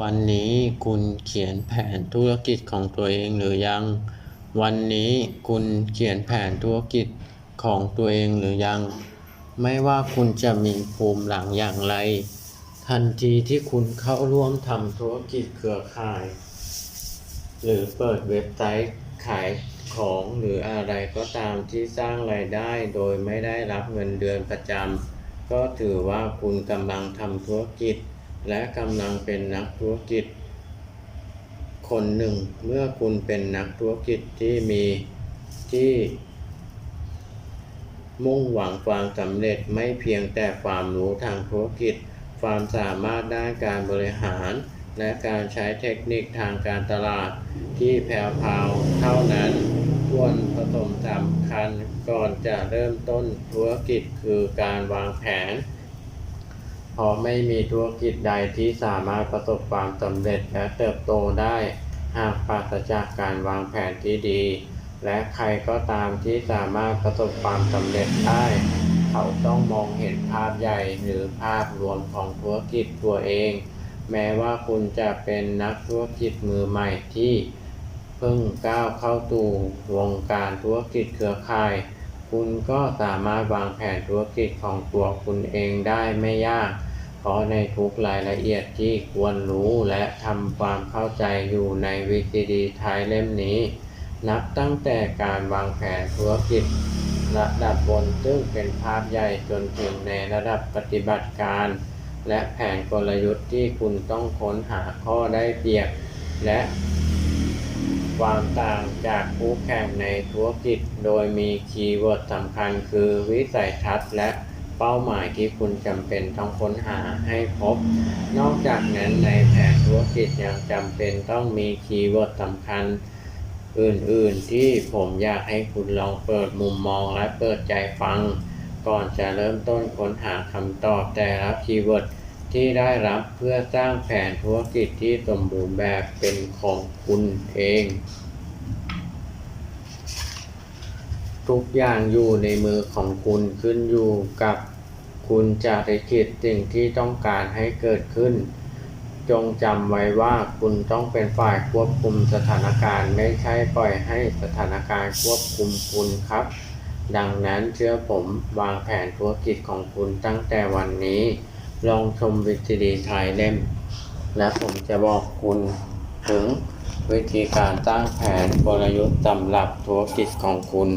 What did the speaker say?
วันนี้คุณเขียนแผนธุรกิจของตัวเองหรือยัง วันนี้คุณเขียนแผนธุรกิจของตัวเองหรือยัง ไม่ว่าคุณจะมีภูมิหลังอย่างไร ทันทีที่คุณเข้าร่วมทำธุรกิจเครือข่าย หรือเปิดเว็บไซต์ขายของหรืออะไรก็ตามที่สร้างรายได้โดยไม่ได้รับเงินเดือนประจำก็ถือว่าคุณกำลังทำธุรกิจ และกำลังเป็นนักธุรกิจ คนหนึ่งเมื่อคุณเป็นนักธุรกิจที่มีที่ มุ่งหวังความสำเร็จไม่เพียงแต่ความรู้ทางธุรกิจ ความสามารถด้านการบริหาร และการใช้เทคนิคทางการตลาดที่แผ่วพราวเท่านั้นควรผสมสำคัญก่อนจะเริ่มต้นธุรกิจคือการวางแผน เพราะไม่มีธุรกิจใดที่สามารถประสบความสำเร็จและเติบโตได้ หากปราศจากการวางแผนที่ดี และใครก็ตามที่สามารถประสบความสำเร็จได้ เขาต้องมองเห็นภาพใหญ่หรือภาพรวมของธุรกิจตัวเอง แม้ว่าคุณจะเป็นนักธุรกิจมือใหม่ที่เพิ่งก้าวเข้าสู่วงการธุรกิจเครือข่าย คุณก็สามารถวางแผนธุรกิจของตัวคุณเองได้ไม่ยาก เพราะในทุกรายละเอียดที่ควรรู้และทำความเข้าใจอยู่ในวิธีดีท้ายเล่มนี้ นับตั้งแต่การวางแผนธุรกิจ ระดับบนซึ่งเป็นภาพใหญ่จนถึงในระดับปฏิบัติการ และแผนกลยุทธ์ที่คุณต้องค้นหาข้อได้เปรียบ และ ความต่างจากคู่แข่งในธุรกิจ โดยมีคีย์เวิร์ดสำคัญคือวิสัยทัศน์และเป้าหมายที่คุณจำเป็นต้องค้นหาให้พบ นอกจากนั้นในแผนธุรกิจยังจำเป็นต้องมีคีย์เวิร์ดสำคัญ อื่นๆที่ผมอยากให้คุณลองเปิดมุมมองและเปิดใจฟัง ก่อนจะเริ่มต้นค้นหาคำตอบแต่ละคีย์เวิร์ด ที่ได้รับเพื่อสร้างแผนธุรกิจที่สมบูรณ์แบบเป็นของคุณเอง ทุกอย่างอยู่ในมือของคุณขึ้นอยู่กับคุณจะลิขิตสิ่งที่ต้องการให้เกิดขึ้น จงจำไว้ว่าคุณต้องเป็นฝ่ายควบคุมสถานการณ์ไม่ใช่ปล่อยให้สถานการณ์ควบคุมคุณครับ ดังนั้นเชื่อผมวางแผนธุรกิจของคุณตั้งแต่วันนี้ ลองชมวิธีดีไทยเล่ม และผมจะบอกคุณถึงวิธีการตั้งแผนกลยุทธ์สำหรับธุรกิจของคุณ